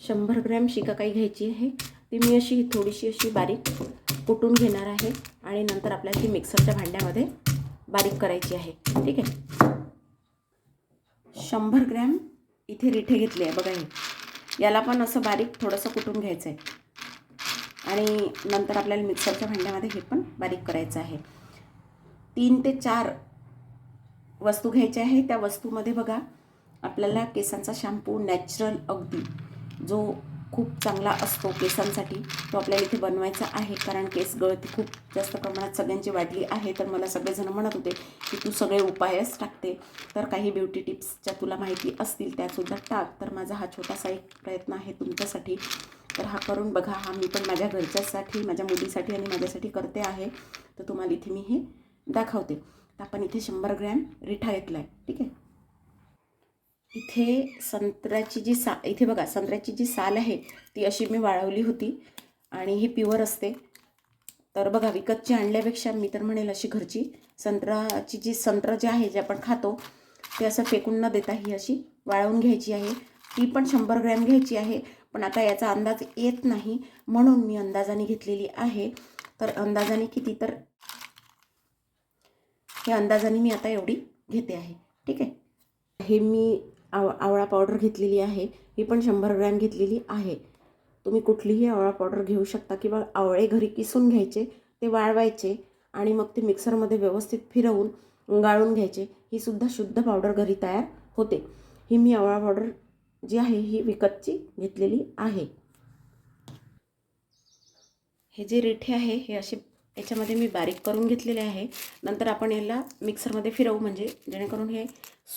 शंभर ग्रॅम शिका काही घ्यायची आहे. ती मी अशी थोडीशी अशी बारीक कुटून घेणार आहे आणि नंतर आपल्याला ती मिक्सरच्या भांड्यामध्ये बारीक करायची आहे. ठीक आहे? शंभर ग्रॅम इथे रिठे घेतले आहे बघा हे. याला पण असं बारीक थोडंसं कुटून घ्यायचं आहे. आणि नंतर आपल्याला मिक्सरच्या भांड्यामध्ये हे पण बारीक करायचं आहे. तीन ते चार वस्तू घ्यायच्या आहे. त्या वस्तूमध्ये बघा आपल्याला केसांचा शॅम्पू नॅचरल अगदी जो खूप चांगला असतो केसांसाठी तो आपल्याला इथे बनवायचा आहे. कारण केस गळती खूप जास्त प्रमाणात सगळ्यांची वाढली आहे. तर मला सगळेजण म्हणत होते की तू सगळे उपायच टाकते. तर काही ब्युटी टिप्सच्या तुला माहिती असतील त्यासुद्धा टाक. तर माझा हा छोटासा एक प्रयत्न आहे तुमच्यासाठी. तर हा करून बघा. हा मी पण माझ्या घरच्यासाठी माझ्या मुलीसाठी आणि माझ्यासाठी करते आहे. तर तुम्हाला इथे मी हे दाखवते. तर आपण इथे शंभर ग्रॅम रिठा घेतला आहे ठीक आहे? इथे संत्र्याची जी सा इथे बघा संत्र्याची जी साल आहे ती अशी मी वाळवली होती आणि ही प्युअर असते. तर बघा विकतची आणल्यापेक्षा मी तर म्हणेल अशी घरची. संत्र्याची जी संत्र जे आहे जे आपण खातो ते असं फेकून न देता ही अशी वाळवून घ्यायची आहे. ती पण शंभर ग्रॅम घ्यायची आहे पण आता याचा अंदाज येत नाही म्हणून मी अंदाजाने घेतलेली आहे. तर अंदाजाने किती तर हे अंदाजाने मी आता एवढी घेते आहे. ठीक आहे? हे मी आव आवळा पावडर घेतलेली आहे. ही पण शंभर ग्रॅम घेतलेली आहे. तुम्ही कुठलीही आवळा पावडर घेऊ शकता किंवा आवळे घरी किसून घ्यायचे ते वाळवायचे आणि मग ते मिक्सरमध्ये व्यवस्थित फिरवून गाळून घ्यायचे. ही सुद्धा शुद्ध पावडर घरी तयार होते. ही मी आवळा पावडर जी आहे ही विकतची घेतलेली आहे. हे जे रिठे आहे हे असे याच्यामध्ये मी बारीक करून घेतलेले आहे. नंतर आपण याला मिक्सरमध्ये फिरवू म्हणजे जेणेकरून हे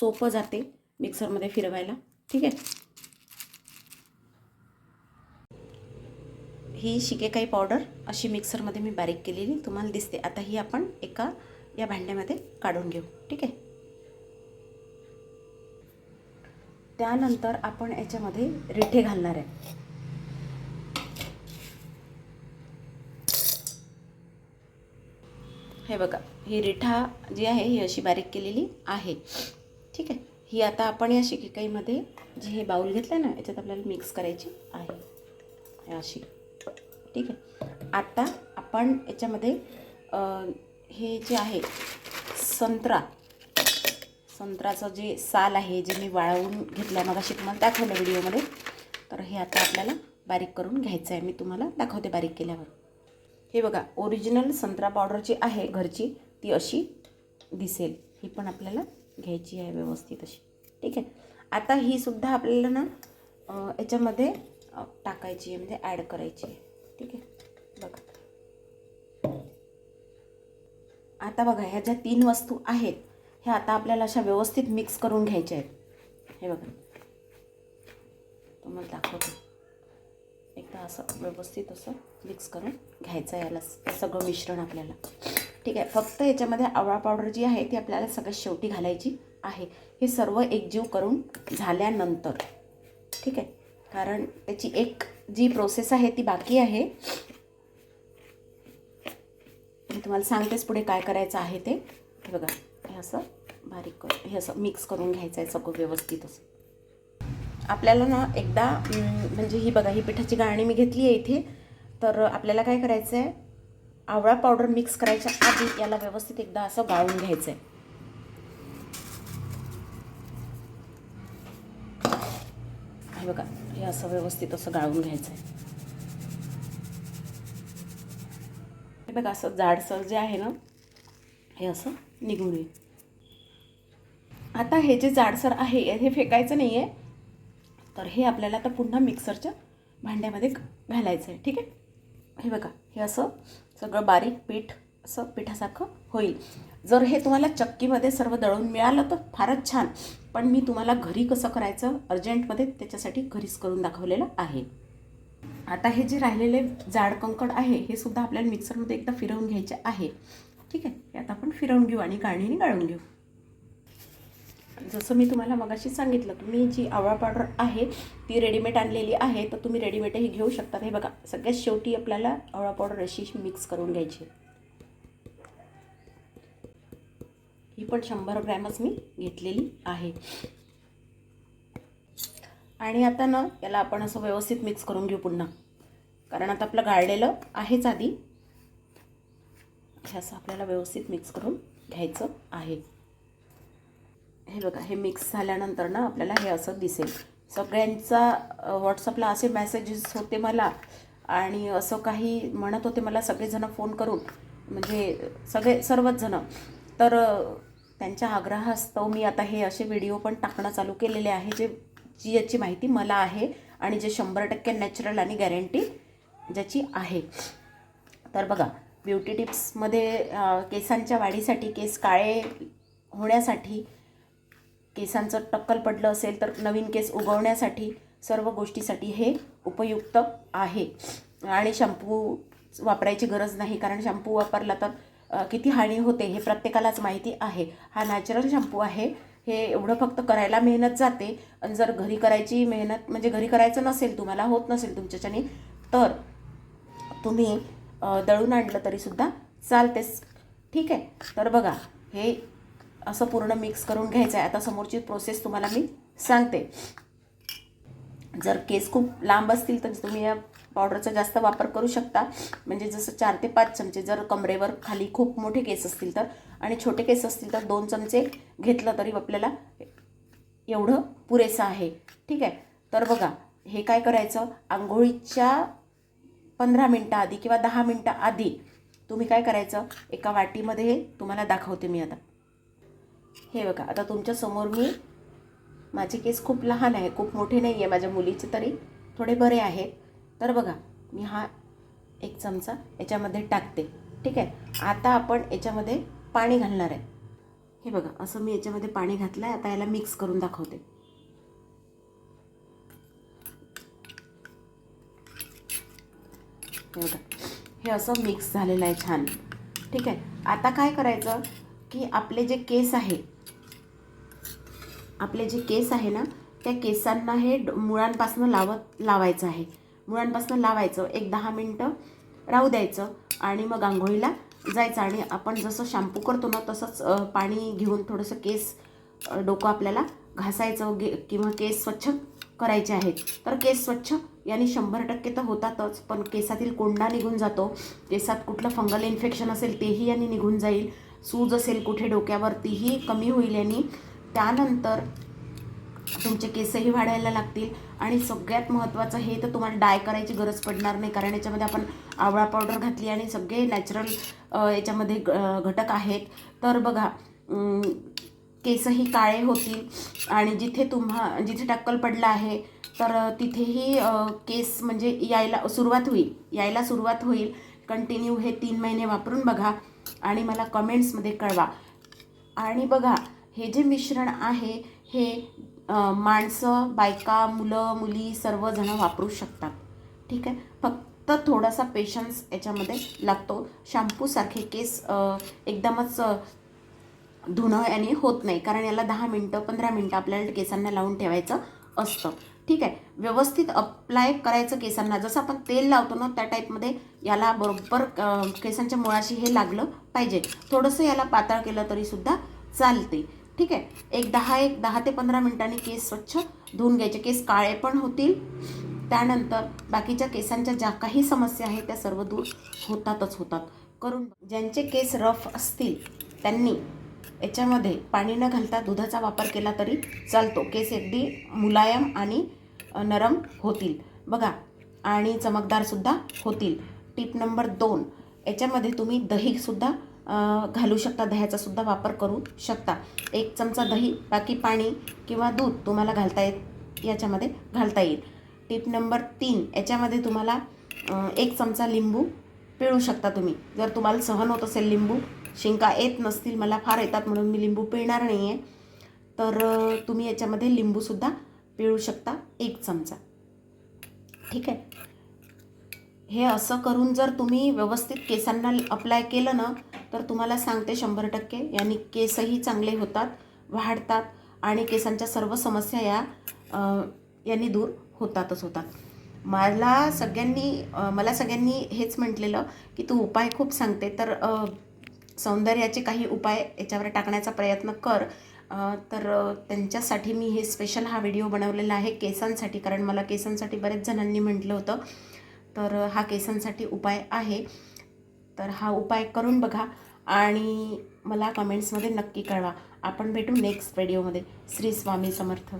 सोपं जाते. मिक्सरमध्ये फिरवायला. ठीक आहे? ही शिकेकाई पावडर अशी मिक्सरमध्ये मी बारीक केलेली. तुम्हाला दिसते. आता ही आपण एका या भांड्यामध्ये काढून घेऊ. ठीक आहे? त्यानंतर आपण याच्यामध्ये रिठे घालणार आहे. हे बघा. ही रिठा जी आहे ही अशी बारीक केलेली आहे. ठीक आहे? ही आता आपण या शिकेकाईमध्ये जे हे बाऊल घेतलं ना याच्यात आपल्याला मिक्स करायची आहे. अशी. ठीक आहे? आता आपण याच्यामध्ये हे जे आहे संत्रा. संत्राचं जे साल आहे जे मी वाळवून घेतलं मग अशी तुम्हाला दाखवलं व्हिडिओमध्ये तर हे आता आपल्याला बारीक करून घ्यायचं आहे मी तुम्हाला दाखवते बारीक केल्यावर. हे बघा ओरिजिनल संत्रा पावडर जी आहे घरची ती अशी दिसेल. ही पण आपल्याला घ्यायची आहे व्यवस्थित अशी. ठीक आहे? आता ही सुद्धा आपल्याला ना याच्यामध्ये टाकायची आहे म्हणजे ॲड करायची आहे. ठीक आहे? बघा. आता बघा ह्या ज्या तीन वस्तू आहेत ह्या आता आपल्याला अशा व्यवस्थित मिक्स करून घ्यायच्या आहेत. हे बघा. तुम्हाला दाखवते. एकदा असं व्यवस्थित असं मिक्स करून घ्यायचं आहे याला सगळं मिश्रण आपल्याला. ठीक आहे. फक्त याच्यामध्ये आवळा पावडर जी आहे ती आपल्याला सगळ्यात शेवटी घालायची आहे. हे सर्व एकजीव करून झाल्यानंतर. ठीक आहे. कारण त्याची एक जी प्रोसेस आहे ती बाकी आहे. मी तुम्हाला सांगतेच पुढे काय करायचं आहे ते. हे बघा. हे असं बारीक कर हे असं मिक्स करून घ्यायचं आहे सगळं व्यवस्थित असं. आपल्याला ना एकदा म्हणजे ही बघा ही पिठाची गाळणी मी घेतली आहे इथे. तर आपल्याला काय करायचं आहे आवळा पावडर मिक्स करायच्या आधी याला व्यवस्थित एकदा असं गाळून घ्यायचं आहे हे बघा हे असं व्यवस्थित असं गाळून घ्यायचं आहे हे बघा असं जाडसर जे आहे ना हे असं निघून येईल. आता हे जे जाडसर आहे हे फेकायचं नाही आहे तर हे आपल्याला आता पुन्हा मिक्सरच्या भांड्यामध्ये घालायचं आहे ठीक आहे? हे बघा हे असं सगळं बारीक पीठ असं पिठासारखं होईल. जर हे तुम्हाला चक्कीमध्ये सर्व दळून मिळालं तर फारच छान. पण मी तुम्हाला घरी कसं करायचं अर्जंटमध्ये त्याच्यासाठी घरीच करून दाखवलेलं आहे. आता हे जे राहिलेले जाड कंकड आहे हे सुद्धा आपल्याला मिक्सरमध्ये एकदा फिरवून घ्यायचे आहे. ठीक आहे? हे आता आपण फिरवून घेऊ आणि गाळणीने गाळून घेऊ. जसं मी तुम्हाला मगाशी सांगितलं तुम्ही जी आवळा पावडर आहे ती रेडीमेड आणलेली आहे तर तुम्ही रेडीमेडही घेऊ शकता. हे बघा सगळ्यात शेवटी आपल्याला आवळा पावडर अशी मिक्स करून घ्यायची ही पण शंभर ग्रॅमच मी घेतलेली आहे. आणि आता ना याला आपण असं व्यवस्थित मिक्स करून घेऊ पुन्हा. कारण आता आपलं गाळलेलं आहेच आधी. हे असं आपल्याला व्यवस्थित मिक्स करून घ्यायचं आहे. हे बघा हे मिक्स झाल्यानंतर ना आपल्याला हे असं दिसेल. सगळ्यांचा व्हॉट्सअपला असे मेसेजेस होते मला आणि असं काही म्हणत होते मला सगळेजणं फोन करून. म्हणजे सगळे सर्वच जणं. तर त्यांच्या आग्रहास्तव मी आता हे असे व्हिडिओ पण टाकणं चालू केलेले आहे जे जी याची माहिती मला आहे आणि जे शंभर टक्के नॅचरल आणि गॅरंटी ज्याची आहे. तर बघा ब्युटी टिप्समध्ये केसांच्या वाढीसाठी केस काळे होण्यासाठी केसांचं टक्कल पडलं असेल तर नवीन केस उगवण्यासाठी सर्व गोष्टीसाठी हे उपयुक्त आहे. आणि शॅम्पू वापरायची गरज नाही कारण शॅम्पू वापरला तर किती हानी होते हे प्रत्येकालाच माहिती आहे. हा नॅचरल शॅम्पू आहे. हे एवढं फक्त करायला मेहनत जाते. आणि जर घरी करायची मेहनत म्हणजे घरी करायचं नसेल तुम्हाला होत नसेल तुमच्याच्याने तर तुम्ही दळून आणलं तरीसुद्धा चालतेच. ठीक आहे? तर बघा हे असं पूर्ण मिक्स करून घ्यायचं आहे आता समोरची प्रोसेस तुम्हाला मी सांगते. जर केस खूप लांब असतील तर तुम्ही या पावडरचा जास्त वापर करू शकता. म्हणजे जसं चार ते पाच चमचे जर कमरेवर खाली खूप मोठे केस असतील तर. आणि छोटे केस असतील तर दोन चमचे घेतलं तरी आपल्याला एवढं पुरेसं आहे. ठीक आहे? तर बघा हे काय करायचं? आंघोळीच्या पंधरा मिनटं आधी किंवा दहा मिनटं आधी तुम्ही काय करायचं? एका वाटीमध्ये तुम्हाला दाखवते मी आता. हे बघा आता तुमच्यासमोर मी माझे केस खूप लहान आहे खूप मोठे नाही आहे माझ्या मुलीचे तरी थोडे बरे आहेत. तर बघा मी हा एक चमचा याच्यामध्ये टाकते ठीक आहे? आता आपण याच्यामध्ये पाणी घालणार आहे. हे बघा असं मी याच्यामध्ये पाणी घातलं आहे आता याला मिक्स करून दाखवते. हे बघा हे असं मिक्स झालेलं आहे छान ठीक आहे? आता काय करायचं? की आपले जे केस आहे आपले जे केस आहे ना त्या केसांना हे ड- मुळांपासनं लावत लावायचं आहे. मुळांपासनं लावायचं एक दहा मिनटं राहू द्यायचं आणि मग आंघोळीला जायचं. आणि आपण जसं शॅम्पू करतो ना तसंच पाणी घेऊन थोडंसं केस डोकं आपल्याला घासायचं गे किंवा केस स्वच्छ करायचे आहेत. तर केस स्वच्छ यांनी शंभर टक्के तर होतातच पण केसातील कोंडा निघून जातो. केसात कुठलं फंगल इन्फेक्शन असेल तेही यांनी निघून जाईल. सूज असेल कुठे डोक्यावरतीही कमी होईल यांनी. त्यानंतर तुमचे केसही वाढायला लागतील. आणि सगळ्यात महत्त्वाचं हे तर तुम्हाला डाय करायची गरज पडणार नाही. कारण याच्यामध्ये आपण आवळा पावडर घातली आणि सगळे नॅचरल याच्यामध्ये ग- घटक आहेत. तर बघा केसही काळे होतील. आणि जिथे तुम्हा जिथे टक्कल पडला आहे तर तिथेही केस म्हणजे यायला सुरुवात होईल. यायला सुरुवात होईल. कंटिन्यू हे तीन महिने वापरून बघा. आणि मला कमेंट्समध्ये कळवा. आणि बघा हे जे मिश्रण आहे हे माणसं बायका मुलं मुली सर्वजणं वापरू शकतात. ठीक आहे? फक्त थोडासा पेशन्स याच्यामध्ये लागतो. शॅम्पूसारखे केस एकदमच धुणं याने होत नाही. कारण याला दहा मिनटं पंधरा मिनटं आपल्याला केसांना लावून ठेवायचं असतं. ठीक आहे. व्यवस्थित अप्लाय करायचं केसांना. जसं आपण तेल लावतो ना त्या टाईपमध्ये याला बरोबर केसांच्या मुळाशी हे लागलं पाहिजे. थोडंसं याला पातळ केलं तरीसुद्धा चालते. ठीक आहे. एक दहा एक दहा ते पंधरा मिनिटांनी केस स्वच्छ धुवून घ्यायचे. केस काळे पण होतील. त्यानंतर बाकीच्या केसांच्या ज्या काही समस्या आहेत त्या सर्व दूर होतातच होतात. करून ज्यांचे केस रफ असतील त्यांनी याच्यामध्ये पाणी न घालता दुधाचा वापर केला तरी चालतो. केस अगदी मुलायम आणि नरम होतील. बघा आणि चमकदारसुद्धा होतील. टिप नंबर दोन याच्यामध्ये तुम्ही दहीसुद्धा घालू शकता. दह्याचासुद्धा वापर करू शकता. एक चमचा दही बाकी पाणी किंवा दूध तुम्हाला घालता येत याच्यामध्ये घालता येईल. टिप नंबर तीन याच्यामध्ये तुम्हाला एक चमचा लिंबू पिळू शकता तुम्ही. जर तुम्हाला सहन होत असेल लिंबू शिंका येत नसतील मला फार येतात म्हणून मी लिंबू पिळणार नाही आहे तर तुम्ही याच्यामध्ये लिंबूसुद्धा पिळू शकता एक चमचा. ठीक आहे? हे असं करून जर तुम्ही व्यवस्थित केसांना अप्लाय केलं ना तर तुम्हाला सांगते शंभर टक्के. यांनी केसही चांगले होतात वाढतात आणि केसांच्या सर्व समस्या या यांनी दूर होतातच होतात. मला सगळ्यांनी मला सगळ्यांनी हेच म्हटलेलं की तू उपाय खूप सांगते. तर सौंदर्याचे काही उपाय याच्यावर टाकण्याचा प्रयत्न कर. तर त्यांच्यासाठी मी हे स्पेशल हा व्हिडिओ बनवलेला आहे केसांसाठी कारण मला केसांसाठी बरेच जणांनी म्हटलं होतं. तर हा केसांसाठी उपाय आहे. तर हा उपाय करून बघा आणि मला कमेंट्समध्ये नक्की कळवा. आपण भेटू नेक्स्ट व्हिडिओमध्ये श्री स्वामी समर्थ.